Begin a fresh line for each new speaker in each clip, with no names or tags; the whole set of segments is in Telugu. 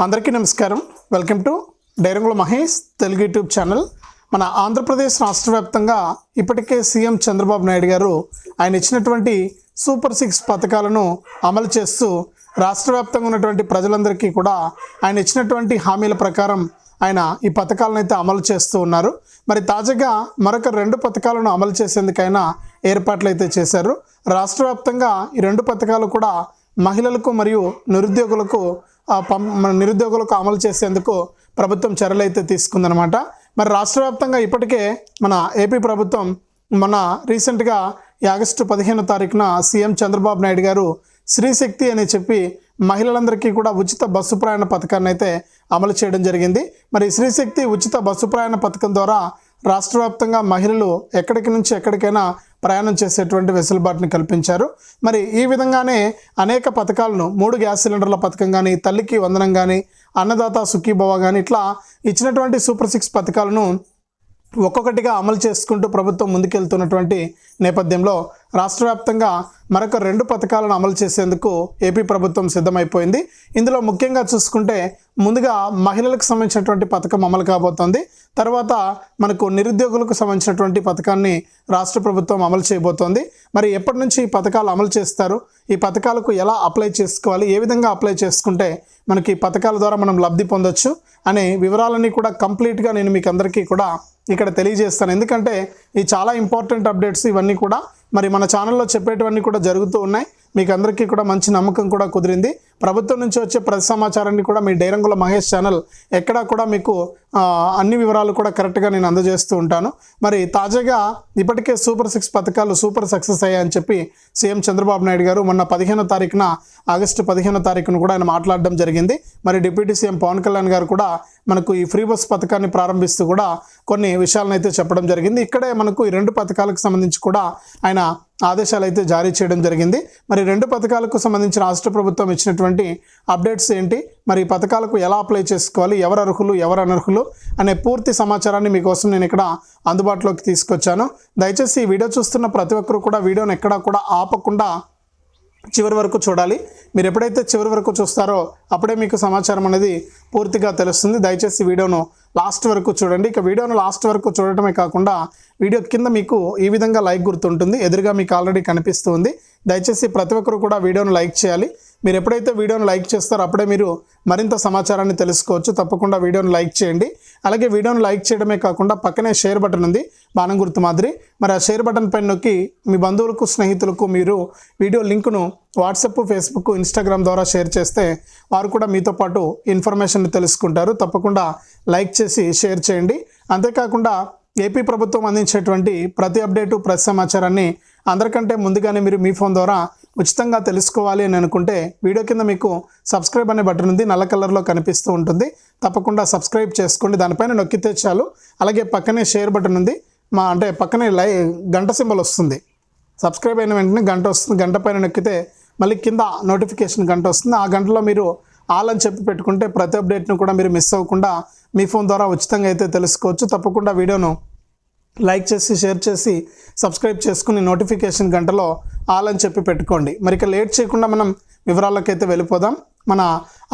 అందరికీ నమస్కారం. వెల్కమ్ టు డైరంగుల మహేష్ తెలుగు యూట్యూబ్ ఛానల్. మన ఆంధ్రప్రదేశ్ రాష్ట్ర వ్యాప్తంగా ఇప్పటికే సీఎం చంద్రబాబు నాయుడు గారు ఆయన ఇచ్చినటువంటి సూపర్ సిక్స్ పథకాలను అమలు చేస్తూ రాష్ట్ర వ్యాప్తంగా ఉన్నటువంటి ప్రజలందరికీ కూడా ఆయన ఇచ్చినటువంటి హామీల ప్రకారం ఆయన ఈ పథకాలను అయితే అమలు చేస్తూ ఉన్నారు. మరి తాజాగా మరొక రెండు పథకాలను అమలు చేసేందుకైనా ఏర్పాట్లు అయితే చేశారు. రాష్ట్ర వ్యాప్తంగా ఈ రెండు పథకాలు కూడా మహిళలకు మరియు నిరుద్యోగులకు మన నిరుద్యోగులకు అమలు చేసేందుకు ప్రభుత్వం చర్యలు అయితే తీసుకుందనమాట మరి రాష్ట్ర వ్యాప్తంగా ఇప్పటికే మన ఏపీ ప్రభుత్వం మన రీసెంట్గా ఆగస్టు పదిహేనో తారీఖున సీఎం చంద్రబాబు నాయుడు గారు శ్రీశక్తి అని చెప్పి మహిళలందరికీ కూడా ఉచిత బస్సు ప్రయాణ పథకాన్ని అయితే అమలు చేయడం జరిగింది. మరి శ్రీశక్తి ఉచిత బస్సు ప్రయాణ పథకం ద్వారా రాష్ట్ర వ్యాప్తంగా మహిళలు ఎక్కడికి నుంచి ఎక్కడికైనా ప్రయాణం చేసేటువంటి వెసులుబాటుని కల్పించారు. మరి ఈ విధంగానే అనేక పథకాలను మూడు గ్యాస్ సిలిండర్ల పథకం కానీ తల్లికి వందనం కానీ అన్నదాత సుఖీభవ కానీ ఇట్లా ఇచ్చినటువంటి సూపర్ సిక్స్ పథకాలను ఒక్కొక్కటిగా అమలు చేసుకుంటూ ప్రభుత్వం ముందుకెళ్తున్నటువంటి నేపథ్యంలో రాష్ట్ర వ్యాప్తంగా మరొక రెండు పథకాలను అమలు చేసేందుకు ఏపీ ప్రభుత్వం సిద్ధమైపోయింది. ఇందులో ముఖ్యంగా చూసుకుంటే ముందుగా మహిళలకు సంబంధించినటువంటి పథకం అమలు కాబోతోంది. తర్వాత మనకు నిరుద్యోగులకు సంబంధించినటువంటి పథకాన్ని రాష్ట్ర ప్రభుత్వం అమలు చేయబోతోంది. మరి ఎప్పటి నుంచి ఈ పథకాలు అమలు చేస్తారు? ఈ పథకాలకు ఎలా అప్లై చేసుకోవాలి? ఏ విధంగా అప్లై చేసుకుంటే మనకి ఈ పథకాల ద్వారా మనం లబ్ధి పొందొచ్చు? అనే వివరాలన్నీ కూడా కంప్లీట్గా నేను మీకు అందరికీ కూడా ఇక్కడ తెలియజేస్తాను. ఎందుకంటే ఈ చాలా ఇంపార్టెంట్ అప్డేట్స్ ఇవన్నీ కూడా మరి మన ఛానల్లో చెప్పేటివన్నీ కూడా జరుగుతూ ఉన్నాయి. మీకు అందరికీ కూడా మంచి నమ్మకం కూడా కుదిరింది. ప్రభుత్వం నుంచి వచ్చే ప్రతి సమాచారాన్ని కూడా మీ డైరంగుల మహేష్ ఛానల్ ఎక్కడా కూడా మీకు అన్ని వివరాలు కూడా కరెక్ట్గా నేను అందజేస్తూ ఉంటాను. మరి తాజాగా ఇప్పటికే సూపర్ సిక్స్ పథకాలు సూపర్ సక్సెస్ అయ్యాయని చెప్పి సీఎం చంద్రబాబు నాయుడు గారు మొన్న పదిహేనో తారీఖున ఆగస్టు పదిహేనో తారీఖున కూడా ఆయన మాట్లాడడం జరిగింది. మరి డిప్యూటీ సీఎం పవన్ కళ్యాణ్ గారు కూడా మనకు ఈ ఫ్రీ బస్ పథకాన్ని ప్రారంభిస్తూ కూడా కొన్ని విషయాలను అయితే చెప్పడం జరిగింది. ఇక్కడే మనకు ఈ రెండు పథకాలకు సంబంధించి కూడా ఆయన ఆదేశాలు అయితే జారీ చేయడం జరిగింది. మరి రెండు పథకాలకు సంబంధించి రాష్ట్ర ప్రభుత్వం ఇచ్చినటువంటి అప్డేట్స్ ఏంటి? మరి ఈ పథకాలకు ఎలా అప్లై చేసుకోవాలి? ఎవరు అర్హులు? ఎవరు అనర్హులు? అనే పూర్తి సమాచారాన్ని మీకోసం నేను ఇక్కడ అందుబాటులోకి తీసుకొచ్చాను. దయచేసి ఈ వీడియో చూస్తున్న ప్రతి ఒక్కరు కూడా వీడియోని ఎక్కడా కూడా ఆపకుండా చివరి వరకు చూడాలి. మీరు ఎప్పుడైతే చివరి వరకు చూస్తారో అప్పుడే మీకు సమాచారం అనేది పూర్తిగా తెలుస్తుంది. దయచేసి వీడియోను లాస్ట్ వరకు చూడండి. ఇక వీడియోను లాస్ట్ వరకు చూడటమే కాకుండా వీడియో కింద మీకు ఈ విధంగా లైక్ గుర్తుంటుంది. ఎదురుగా మీకు ఆల్రెడీ కనిపిస్తుంది దయచేసి ప్రతి ఒక్కరు కూడా వీడియోను లైక్ చేయాలి. మీరు ఎప్పుడైతే వీడియోను లైక్ చేస్తారో అప్పుడే మీరు మరింత సమాచారాన్ని తెలుసుకోవచ్చు. తప్పకుండా వీడియోను లైక్ చేయండి. అలాగే వీడియోను లైక్ చేయడమే కాకుండా పక్కనే షేర్ బటన్ ఉంది బాణం గుర్తు మాదిరి. మరి ఆ షేర్ బటన్ పైన నొక్కి మీ బంధువులకు స్నేహితులకు మీరు వీడియో లింకును వాట్సాప్ ఫేస్బుక్ ఇన్స్టాగ్రామ్ ద్వారా షేర్ చేస్తే వారు కూడా మీతో పాటు ఇన్ఫర్మేషన్ తెలుసుకుంటారు. తప్పకుండా లైక్ చేసి షేర్ చేయండి. అంతేకాకుండా ఏపీ ప్రభుత్వం అందించేటువంటి ప్రతి అప్డేటు ప్రతి సమాచారాన్ని అందరికంటే ముందుగానే మీరు మీ ఫోన్ ద్వారా ఉచితంగా తెలుసుకోవాలి అని అనుకుంటే వీడియో కింద మీకు సబ్స్క్రైబ్ అనే బటన్ ఉంది నల్ల కలర్లో కనిపిస్తూ ఉంటుంది. తప్పకుండా సబ్స్క్రైబ్ చేసుకోండి. దానిపైన నొక్కితే చాలు. అలాగే పక్కనే షేర్ బటన్ ఉంది. మా అంటే పక్కనే లై గంట సింబల్ వస్తుంది. సబ్స్క్రైబ్ అయిన వెంటనే గంట వస్తుంది. గంట పైన నొక్కితే మళ్ళీ కింద నోటిఫికేషన్ గంట వస్తుంది. ఆ గంటలో మీరు ఆల్ అని చెప్పి పెట్టుకుంటే ప్రతి అప్డేట్ను కూడా మీరు మిస్ అవ్వకుండా మీ ఫోన్ ద్వారా ఉచితంగా అయితే తెలుసుకోవచ్చు. తప్పకుండా వీడియోను లైక్ చేసి షేర్ చేసి సబ్స్క్రైబ్ చేసుకుని నోటిఫికేషన్ గంటలో ఆల్ అని చెప్పి పెట్టుకోండి. మరి ఇక లేట్ చేయకుండా మనం వివరాలకైతే వెళ్ళిపోదాం. మన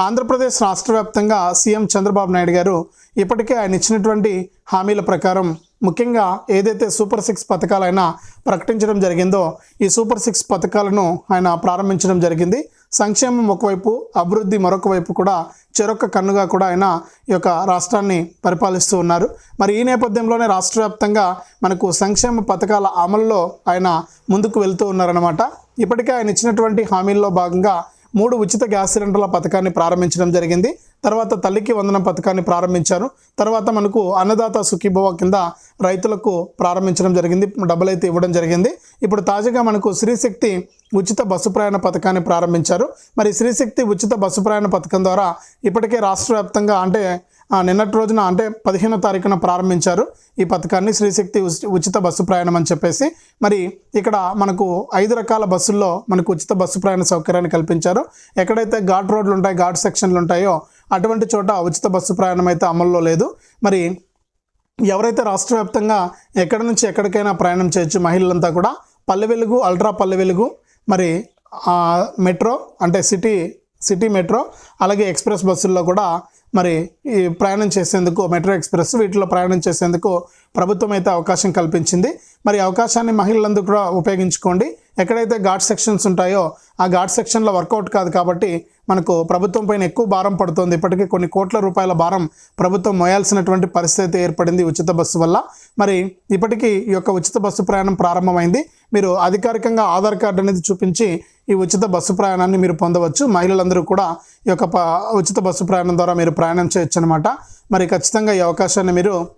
ఆంధ్రప్రదేశ్ రాష్ట్ర వ్యాప్తంగా సీఎం చంద్రబాబు నాయుడు గారు ఇప్పటికే ఆయన ఇచ్చినటువంటి హామీల ప్రకారం ముఖ్యంగా ఏదైతే సూపర్ సిక్స్ పథకాలైనా ప్రకటించడం జరిగిందో ఈ సూపర్ సిక్స్ పథకాలను ఆయన ప్రారంభించడం జరిగింది. సంక్షేమం ఒకవైపు అభివృద్ధి మరొక వైపు కూడా చెరొక్క కన్నుగా కూడా ఆయన ఈ యొక్క రాష్ట్రాన్ని పరిపాలిస్తూ ఉన్నారు. మరి ఈ నేపథ్యంలోనే రాష్ట్ర వ్యాప్తంగా మనకు సంక్షేమ పథకాల అమలులో ఆయన ముందుకు వెళ్తూ ఉన్నారన్నమాట. ఇప్పటికే ఆయన ఇచ్చినటువంటి హామీల్లో భాగంగా మూడు ఉచిత గ్యాస్ సిలిండర్ల పథకాన్ని ప్రారంభించడం జరిగింది. తర్వాత తల్లికి వందనం పథకాన్ని ప్రారంభించారు. తర్వాత మనకు అన్నదాత సుఖీభవ కింద రైతులకు ప్రారంభించడం జరిగింది. డబ్బులు అయితే ఇవ్వడం జరిగింది. ఇప్పుడు తాజాగా మనకు శ్రీశక్తి ఉచిత బస్సు ప్రయాణ పథకాన్ని ప్రారంభించారు. మరి శ్రీశక్తి ఉచిత బస్సు ప్రయాణ పథకం ద్వారా ఇప్పటికే రాష్ట్ర వ్యాప్తంగా అంటే నిన్నటి రోజున అంటే పదిహేనో తారీఖున ప్రారంభించారు ఈ పథకాన్ని శ్రీశక్తి ఉచి- ఉచిత బస్సు ప్రయాణం అని చెప్పేసి. మరి ఇక్కడ మనకు ఐదు రకాల బస్సుల్లో మనకు ఉచిత బస్సు ప్రయాణ సౌకర్యాన్ని కల్పించారు. ఎక్కడైతే ఘాట్ రోడ్లు ఉంటాయి ఘాట్ సెక్షన్లు ఉంటాయో అటువంటి చోట ఉచిత బస్సు ప్రయాణం అయితే అమల్లో లేదు. మరి ఎవరైతే రాష్ట్ర వ్యాప్తంగా ఎక్కడి నుంచి ఎక్కడికైనా ప్రయాణం చేయొచ్చు మహిళలంతా కూడా పల్లె వెలుగు అల్ట్రా పల్లె వెలుగు మరి మెట్రో అంటే సిటీ సిటీ మెట్రో అలాగే ఎక్స్ప్రెస్ బస్సుల్లో కూడా మరి ఈ ప్రయాణం చేసేందుకు మెట్రో ఎక్స్ప్రెస్ వీటిలో ప్రయాణం చేసేందుకు ప్రభుత్వం అయితే అవకాశం కల్పించింది. మరి అవకాశాన్ని మహిళలందరూ కూడా ఉపయోగించుకోండి. ఎక్కడైతే ఘాట్ సెక్షన్స్ ఉంటాయో ఆ ఘాట్ సెక్షన్లో వర్కౌట్ కాదు కాబట్టి మనకు ప్రభుత్వం పైన ఎక్కువ భారం పడుతుంది. ఇప్పటికీ కొన్ని కోట్ల రూపాయల భారం ప్రభుత్వం మోయాల్సినటువంటి పరిస్థితి ఏర్పడింది ఉచిత బస్సు వల్ల. మరి ఇప్పటికీ ఈ యొక్క ఉచిత బస్సు ప్రయాణం ప్రారంభమైంది. మీరు అధికారికంగా ఆధార్ కార్డు అనేది చూపించి ఈ ఉచిత బస్సు ప్రయాణాన్ని మీరు పొందవచ్చు. మహిళలందరూ కూడా ఈ యొక్క ప- ఉచిత బస్సు ప్రయాణం ద్వారా మీరు ప్రయాణం చేయొచ్చు అనమాట మరి ఖచ్చితంగా ఈ అవకాశాన్ని మీరు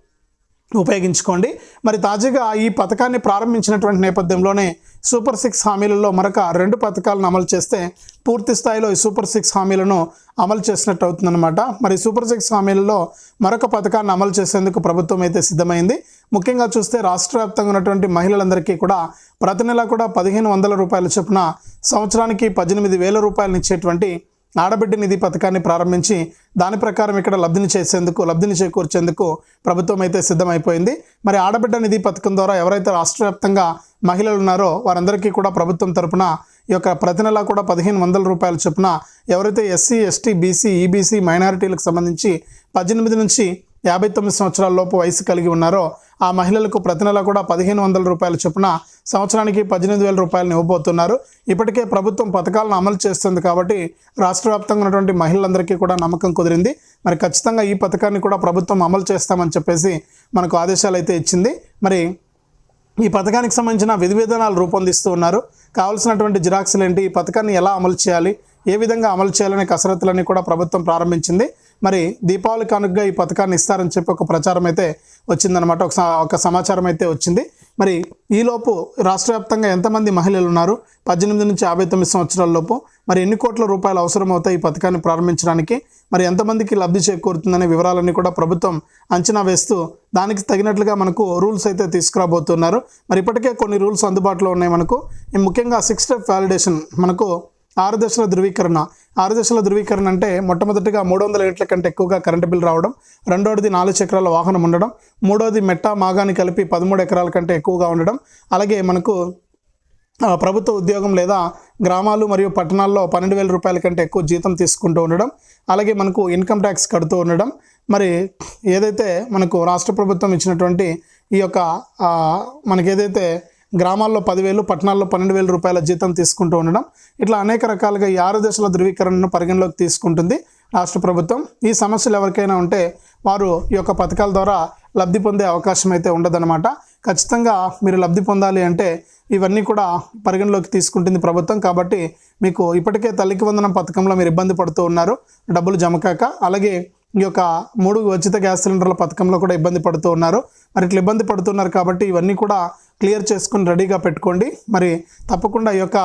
ఉపయోగించుకోండి. మరి తాజాగా ఈ పథకాన్ని ప్రారంభించినటువంటి నేపథ్యంలోనే సూపర్ సిక్స్ హామీలలో మరొక రెండు పథకాలను అమలు చేస్తే పూర్తి స్థాయిలో ఈ సూపర్ సిక్స్ హామీలను అమలు చేసినట్టు అవుతుందన్నమాట. మరి సూపర్ సిక్స్ హామీలలో మరొక పథకాన్ని అమలు చేసేందుకు ప్రభుత్వం అయితే సిద్ధమైంది. ముఖ్యంగా చూస్తే రాష్ట్ర వ్యాప్తంగా ఉన్నటువంటి మహిళలందరికీ కూడా ప్రతి నెల కూడా పదిహేను వందల రూపాయల చొప్పున సంవత్సరానికి పద్దెనిమిది వేల రూపాయలు ఇచ్చేటువంటి ఆడబిడ్డ నిధి పథకాన్ని ప్రారంభించి దాని ప్రకారం ఇక్కడ లబ్ధిని చేసేందుకు లబ్ధిని చేకూర్చేందుకు ప్రభుత్వం అయితే సిద్ధమైపోయింది. మరి ఆడబిడ్డ నిధి పథకం ద్వారా ఎవరైతే రాష్ట్ర వ్యాప్తంగా మహిళలు ఉన్నారో వారందరికీ కూడా ప్రభుత్వం తరపున ఈ యొక్క ప్రతి నెలా కూడా పదిహేను వందల రూపాయల చొప్పున ఎవరైతే ఎస్సీ ఎస్టీ బీసీ ఈబీసీ మైనారిటీలకు సంబంధించి పద్దెనిమిది నుంచి యాభై తొమ్మిది సంవత్సరాల లోపు వయసు కలిగి ఉన్నారో ఆ మహిళలకు ప్రతి నెల కూడా పదిహేను వందల రూపాయల చొప్పున సంవత్సరానికి పద్దెనిమిది వేల రూపాయలను ఇవ్వబోతున్నారు. ఇప్పటికే ప్రభుత్వం పథకాలను అమలు చేస్తుంది కాబట్టి రాష్ట్ర వ్యాప్తంగా ఉన్నటువంటి మహిళలందరికీ కూడా నమ్మకం కుదిరింది. మరి ఖచ్చితంగా ఈ పథకాన్ని కూడా ప్రభుత్వం అమలు చేస్తామని చెప్పేసి మనకు ఆదేశాలు అయితే ఇచ్చింది. మరి ఈ పథకానికి సంబంధించిన విధి విధానాలు రూపొందిస్తూ ఉన్నారు. కావాల్సినటువంటి జిరాక్స్లు ఏంటి? ఈ పథకాన్ని ఎలా అమలు చేయాలి? ఏ విధంగా అమలు చేయాలనే కసరత్తులన్నీ కూడా ప్రభుత్వం ప్రారంభించింది. మరి దీపావళి కానుకగా ఈ పథకాన్ని ఇస్తారని చెప్పి ఒక ప్రచారం అయితే వచ్చిందనమాట ఒక ఒక సమాచారం అయితే వచ్చింది. మరి ఈలోపు రాష్ట్ర వ్యాప్తంగా ఎంతమంది మహిళలు ఉన్నారు? పద్దెనిమిది నుంచి యాభై తొమ్మిది సంవత్సరాల లోపు మరి ఎన్ని కోట్ల రూపాయలు అవసరం అవుతాయి ఈ పథకాన్ని ప్రారంభించడానికి? మరి ఎంతమందికి లబ్ధి చేకూరుతుందనే వివరాలన్నీ కూడా ప్రభుత్వం అంచనా వేస్తూ దానికి తగినట్లుగా మనకు రూల్స్ అయితే తీసుకురాబోతున్నారు. మరి ఇప్పటికే కొన్ని రూల్స్ అందుబాటులో ఉన్నాయి మనకు. ముఖ్యంగా సిక్స్ స్టెప్ వ్యాలిడేషన్ మనకు ఆరు దశల ధృవీకరణ. ఆరు దశల ధృవీకరణ అంటే మొట్టమొదటిగా మూడు వందల యూనిట్ల కంటే ఎక్కువగా కరెంటు బిల్ రావడం రెండోది నాలుగు చక్రాల వాహనం ఉండడం మూడోది మెట్ట మాగాని కలిపి పదమూడు ఎకరాల కంటే ఎక్కువగా ఉండడం. అలాగే మనకు ప్రభుత్వ ఉద్యోగం లేదా గ్రామాలు మరియు పట్టణాల్లో పన్నెండు వేల రూపాయల కంటే ఎక్కువ జీతం తీసుకుంటూ ఉండడం అలాగే మనకు ఇన్కమ్ ట్యాక్స్ కడుతూ ఉండడం. మరి ఏదైతే మనకు రాష్ట్ర ప్రభుత్వం ఇచ్చినటువంటి ఈ యొక్క మనకేదైతే మనకి ఏదైతే గ్రామాల్లో పదివేలు పట్టణాల్లో పన్నెండు వేల రూపాయల జీతం తీసుకుంటూ ఉండడం ఇట్లా అనేక రకాలుగా ఈ ఆరు దశల ధృవీకరణను పరిగణలోకి తీసుకుంటుంది రాష్ట్ర ప్రభుత్వం. ఈ సమస్యలు ఎవరికైనా ఉంటే వారు ఈ యొక్క పథకాల ద్వారా లబ్ధి పొందే అవకాశం అయితే ఉండదన్నమాట. ఖచ్చితంగా మీరు లబ్ధి పొందాలి అంటే ఇవన్నీ కూడా పరిగణలోకి తీసుకుంటుంది ప్రభుత్వం. కాబట్టి మీకు ఇప్పటికే తల్లికి వందనం పథకంలో మీరు ఇబ్బంది పడుతూ ఉన్నారు. డబ్బులు జమకాక అలాగే ఈ యొక్క మూడు ఉచిత గ్యాస్ సిలిండర్ల పథకంలో కూడా ఇబ్బంది పడుతూ ఉన్నారు. మరి ఇట్లా ఇబ్బంది పడుతున్నారు కాబట్టి ఇవన్నీ కూడా క్లియర్ చేసుకుని రెడీగా పెట్టుకోండి. మరి తప్పకుండా ఈ యొక్క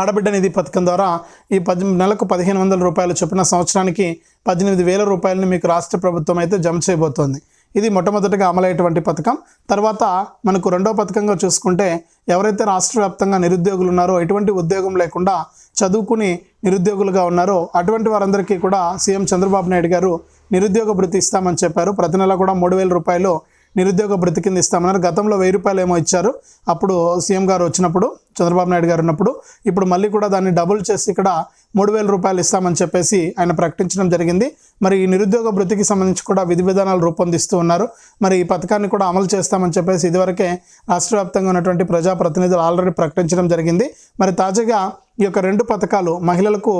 ఆడబిడ్డ నిధి పథకం ద్వారా ఈ పది నెలకు పదిహేను వందల రూపాయలు చొప్పున సంవత్సరానికి పద్దెనిమిది వేల రూపాయలని మీకు రాష్ట్ర ప్రభుత్వం అయితే జమ చేయబోతోంది. ఇది మొట్టమొదటిగా అమలయ్యేటువంటి పథకం. తర్వాత మనకు రెండో పథకంగా చూసుకుంటే ఎవరైతే రాష్ట్ర వ్యాప్తంగా నిరుద్యోగులు ఉన్నారో ఎటువంటి ఉద్యోగం లేకుండా చదువుకుని నిరుద్యోగులుగా ఉన్నారో. అటువంటి వారందరికీ కూడా సీఎం చంద్రబాబు నాయుడు గారు నిరుద్యోగ భృతి ఇస్తామని చెప్పారు. ప్రతి నెల కూడా మూడు వేల రూపాయలు నిరుద్యోగ భృతి కింద ఇస్తామన్నారు. గతంలో వెయ్యి రూపాయలు ఏమో ఇచ్చారు. అప్పుడు సీఎం గారు వచ్చినప్పుడు చంద్రబాబు నాయుడు గారు ఉన్నప్పుడు ఇప్పుడు మళ్ళీ కూడా దాన్ని డబుల్ చేసి ఇక్కడ మూడు వేల రూపాయలు ఇస్తామని చెప్పేసి ఆయన ప్రకటించడం జరిగింది. మరి ఈ నిరుద్యోగ భృతికి సంబంధించి కూడా విధి విధానాలు రూపొందిస్తూ ఉన్నారు. మరి ఈ పథకాన్ని కూడా అమలు చేస్తామని చెప్పేసి ఇదివరకే రాష్ట్ర వ్యాప్తంగా ఉన్నటువంటి ప్రజాప్రతినిధులు ఆల్రెడీ ప్రకటించడం జరిగింది. మరి తాజాగా ఈ యొక్క రెండు పథకాలు మహిళలకు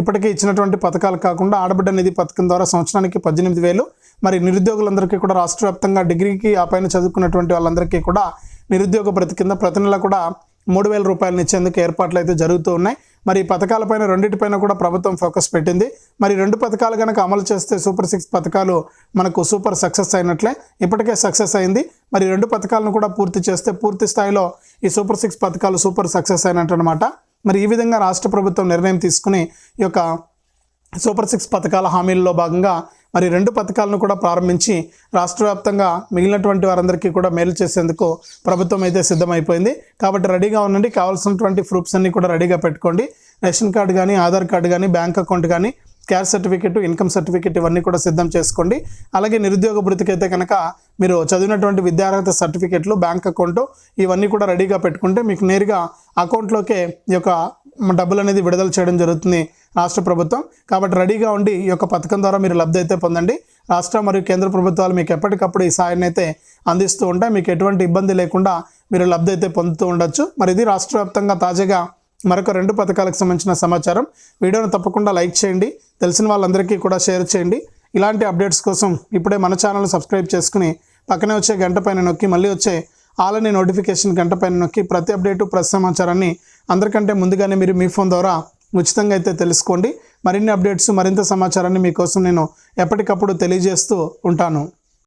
ఇప్పటికే ఇచ్చినటువంటి పథకాలు కాకుండా ఆడబిడ్డ నిధి పథకం ద్వారా సంవత్సరానికి పద్దెనిమిది వేలు మరి నిరుద్యోగులందరికీ కూడా రాష్ట్ర వ్యాప్తంగా డిగ్రీకి ఆ పైన చదువుకున్నటువంటి వాళ్ళందరికీ కూడా నిరుద్యోగ ప్రతి కింద ప్రతి నెల కూడా మూడు వేల రూపాయలను ఇచ్చేందుకు ఏర్పాట్లు అయితే జరుగుతూ ఉన్నాయి. మరి ఈ పథకాలపైన రెండింటిపైన కూడా ప్రభుత్వం ఫోకస్ పెట్టింది. మరి రెండు పథకాలు కనుక అమలు చేస్తే సూపర్ సిక్స్ పథకాలు మనకు సూపర్ సక్సెస్ అయినట్లే. ఇప్పటికే సక్సెస్ అయింది. మరి రెండు పథకాలను కూడా పూర్తి చేస్తే పూర్తి స్థాయిలో ఈ సూపర్ సిక్స్ పథకాలు సూపర్ సక్సెస్ అయినట్టు అనమాట మరి ఈ విధంగా రాష్ట్ర ప్రభుత్వం నిర్ణయం తీసుకుని ఈ యొక్క సూపర్ సిక్స్ పథకాల హామీల్లో భాగంగా మరి రెండు పథకాలను కూడా ప్రారంభించి రాష్ట్ర వ్యాప్తంగా మిగిలినటువంటి వారందరికీ కూడా మేలు చేసేందుకు ప్రభుత్వం అయితే సిద్ధమైపోయింది. కాబట్టి రెడీగా ఉండండి. కావాల్సినటువంటి ప్రూఫ్స్ అన్నీ కూడా రెడీగా పెట్టుకోండి. రేషన్ కార్డు కానీ ఆధార్ కార్డు కానీ బ్యాంక్ అకౌంట్ కానీ క్యాష్ సర్టిఫికెట్ ఇన్కమ్ సర్టిఫికేట్ ఇవన్నీ కూడా సిద్ధం చేసుకోండి. అలాగే నిరుద్యోగ భృతికి అయితే కనుక మీరు చదివినటువంటి విద్యార్హత సర్టిఫికేట్లు బ్యాంక్ అకౌంట్ ఇవన్నీ కూడా రెడీగా పెట్టుకుంటే మీకు నేరుగా అకౌంట్లోకే ఈ యొక్క డబ్బులు అనేది విడుదల చేయడం జరుగుతుంది రాష్ట్ర ప్రభుత్వం. కాబట్టి రెడీగా ఉండి ఈ యొక్క పథకం ద్వారా మీరు లబ్ధి అయితే పొందండి. రాష్ట్ర మరియు కేంద్ర ప్రభుత్వాలు మీకు ఎప్పటికప్పుడు ఈ సాయాన్ని అయితే అందిస్తూ ఉంటాయి. మీకు ఎటువంటి ఇబ్బంది లేకుండా మీరు లబ్ధి అయితే పొందుతూ ఉండొచ్చు. మరి ఇది రాష్ట్ర వ్యాప్తంగా తాజాగా మరొక రెండు పథకాలకు సంబంధించిన సమాచారం. వీడియోను తప్పకుండా లైక్ చేయండి. తెలిసిన వాళ్ళందరికీ కూడా షేర్ చేయండి. ఇలాంటి అప్డేట్స్ కోసం ఇప్పుడే మన ఛానల్ సబ్స్క్రైబ్ చేసుకుని పక్కనే వచ్చే గంట పైన నొక్కి మళ్ళీ వచ్చే ఆలని నోటిఫికేషన్ గంట పైన నొక్కి ప్రతి అప్డేటు ప్రతి సమాచారాన్ని అందరికంటే ముందుగానే మీరు మీ ఫోన్ ద్వారా ఉచితంగా అయితే తెలుసుకోండి. మరిన్ని అప్డేట్స్ మరింత సమాచారాన్ని మీకోసం నేను ఎప్పటికప్పుడు తెలియజేస్తూ ఉంటాను.